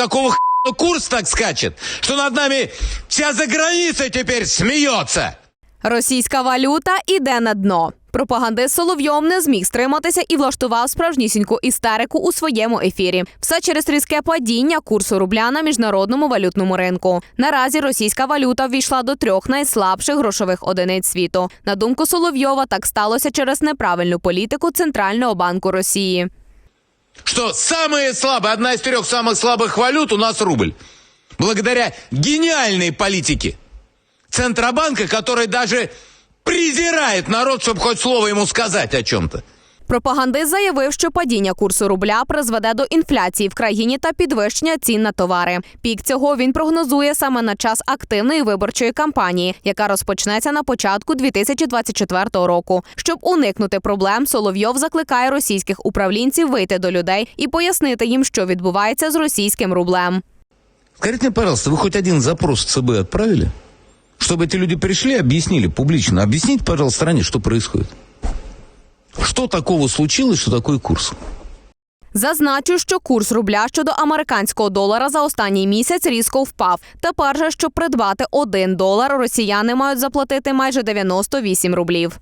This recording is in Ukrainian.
какого х**а курс так скачет, что над нами вся заграница теперь смеется. Російська валюта іде на дно. Пропагандист Соловйов не зміг стриматися і влаштував справжнісіньку істерику у своєму ефірі. Все через різке падіння курсу рубля на міжнародному валютному ринку. Наразі російська валюта ввійшла до трьох найслабших грошових одиниць світу. На думку Соловйова, так сталося через неправильну політику Центрального банку Росії. Что самые слабые, одна из трех самых слабых валют у нас рубль. Благодаря гениальной политике Центробанка, который даже презирает народ, чтобы хоть слово ему сказать о чем-то. Пропагандист заявив, що падіння курсу рубля призведе до інфляції в країні та підвищення цін на товари. Пік цього він прогнозує саме на час активної виборчої кампанії, яка розпочнеться на початку 2024 року. Щоб уникнути проблем, Соловйов закликає російських управлінців вийти до людей і пояснити їм, що відбувається з російським рублем. Скажите мне, пожалуйста, вы хоть один запрос в ЦБ отправили? Чтобы эти люди пришли и объяснили публично. Объясните, пожалуйста, стране, что происходит. Что такого случилось, что такой курс? Зазначу, що курс рубля щодо американського долара за останній місяць різко впав. Тепер же, щоб придбати один долар, росіяни мають заплатити майже 98 рублів.